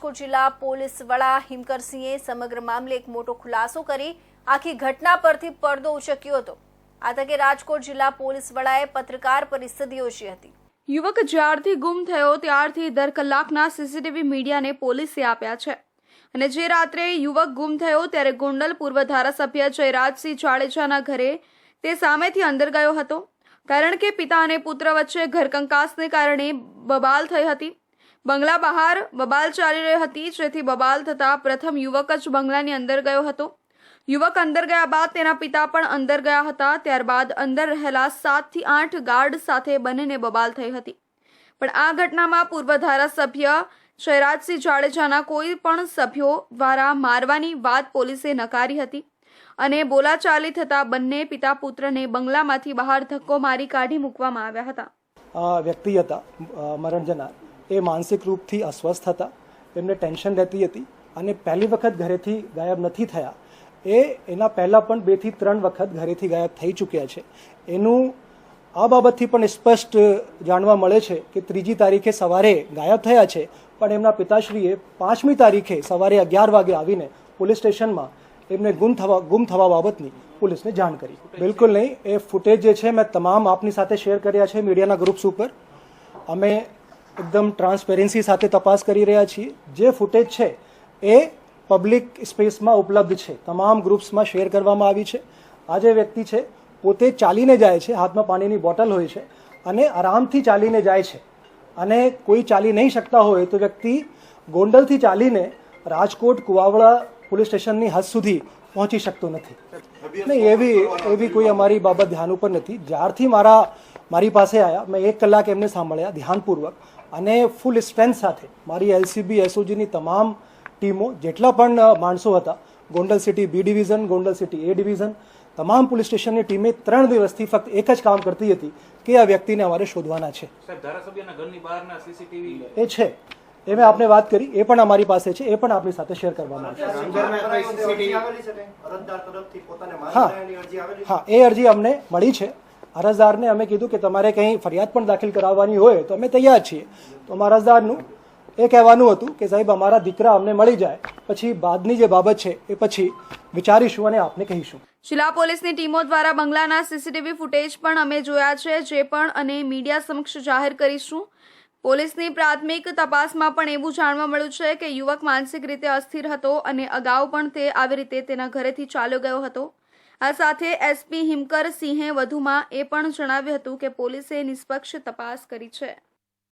રાજકોટ જિલ્લા પોલીસ વડા હિમકરસિંહે સમગ્ર મામલે એક મોટો ખુલાસો કરી આખી ઘટના પરથી પડદો ઉચક્યો હતો. આ તકે રાજકોટ જિલ્લા પોલીસ વડાએ પત્રકાર પરિષદ યોજી હતી. યુવક જ્યારથી ગુમ થયો ત્યારથી દર કલાકના સીસીટીવી મીડિયાને પોલીસે આપ્યા છે. અને જે રાત્રે યુવક ગુમ થયો ત્યારે ગોંડલ પૂર્વ ધારાસભ્ય જયરાજસિંહ જાડેજાના ઘરે તે સામેથી અંદર ગયો હતો. કારણ કે પિતા અને પુત્ર વચ્ચે ઘરકંકાસને કારણે બબાલ થઈ હતી. બંગલા બહાર બબાલ ચાલી રહી હતી, જેથી બબાલ થતા પ્રથમ યુવક જ બંગલાની અંદર ગયો હતો. યુવક અંદર ગયા બાદ તેના પિતા પણ અંદર ગયા હતા. ત્યારબાદ અંદર રહેલા સાતથી આઠ ગાર્ડ સાથે બંનેને બબાલ થઈ હતી. પણ આ ઘટનામાં પૂર્વ ધારાસભ્ય શૈરાજસિંહ જાડેજાના કોઈ પણ સભ્યો દ્વારા મારવાની વાત પોલીસે નકારી હતી અને બોલાચાલી થતા બંને પિતા પુત્રને બંગલામાંથી બહાર ધક્કો મારી કાઢી મૂકવામાં આવ્યા હતા. વ્યક્તિ હતા મરણ જનાર એ માનસિક રૂપથી અસ્વસ્થ હતા. એમને ટેન્શન રહેતી હતી અને પહેલી વખત ઘરેથી ગાયબ નથી થયા. એ એના પહેલાં પણ બેથી ત્રણ વખત ઘરેથી ગાયબ થઈ ચૂક્યા છે. એનું આ બાબતથી પણ સ્પષ્ટ જાણવા મળે છે કે ત્રીજી તારીખે સવારે ગાયબ થયા છે, પણ એમના પિતાશ્રીએ પાંચમી તારીખે સવારે અગિયાર વાગે આવીને પોલીસ સ્ટેશનમાં એમને ગુમ થવા ગુમ થવા બાબતની પોલીસને જાણ કરી. બિલકુલ નહીં, એ ફૂટેજ જે છે મેં તમામ આપની સાથે શેર કર્યા છે મીડિયાના ગ્રુપ્સ ઉપર. અમે એકદમ ટ્રાન્સપેરન્સી સાથે તપાસ કરી રહ્યા છીએ. જે ફૂટેજ છે એ પબ્લિક સ્પેસમાં ઉપલબ્ધ છે. તમામ ગ્રુપ્સમાં શેર કરવામાં આવી છે. આ જે વ્યક્તિ છે પોતે ચાલીને જાય છે હાથમાં પાણીની બોટલ હોય છે અને આરામથી ચાલીને જાય છે. અને કોઈ ચાલી નહીં શકતા હોય તો વ્યક્તિ ગોંડલથી ચાલીને રાજકોટ કુવાવડા પોલીસ સ્ટેશનની હદ સુધી પહોંચી શકતો નથી. નહીં એવી એવી કોઈ અમારી બાબત ધ્યાન ઉપર નથી. જ્યારથી મારા મારી પાસે આવ્યા મેં એક કલાક એમને સાંભળ્યા ધ્યાનપૂર્વક. અને ફૂલ સ્ટ્રેન્થ સાથે મારી એલસીબી એસઓજીની તમામ ટીમો જેટલા પણ માણસો હતા Gondal city B division Gondal city A division તમામ પોલીસ સ્ટેશનની ટીમે ત્રણ દિવસથી ફક્ત એક જ કામ કરતી હતી કે આ વ્યક્તિને અમારે શોધવાના છે. સાહેબ ધારાસભ્યના ઘરની બહારના સીસીટીવી એ છે. એ મેં આપને વાત કરી. એ પણ અમારી પાસે છે. એ પણ આપણી સાથે શેર કરવામાં આવશે. હા. હા એ અરજી અમને મળી છે. અરજદારને અમે કીધું કે તમારે કંઈ ફરિયાદ પણ દાખલ કરાવવાની હોય તો અમે તૈયાર છીએ. તો અમારા અરજદારનું એ કહેવાનું હતું કે સાહેબ, અમારા દીકરા અમને મળી જાય. પછી બાદની જે બાબત છે એ પછી વિચારીશું અને આપને કહીશું. શિલા પોલીસની ટીમો દ્વારા બંગલાના સીસીટીવી ફૂટેજ પણ અમે જોયા છે, જે પણ અને મીડિયા સમક્ષ જાહેર કરીશું. પોલીસની પ્રાથમિક તપાસમાં પણ એવું જાણવા મળ્યું છે કે યુવક માનસિક રીતે અસ્થિર હતો અને અગાઉ પણ તે આવી રીતે તેના ઘરેથી ચાલ્યો ગયો હતો. આ સાથે એસપી હિમકર સિંહે વધુમાં એ પણ જણાવ્યું હતું કે પોલીસે નિષ્પક્ષ તપાસ કરી છે.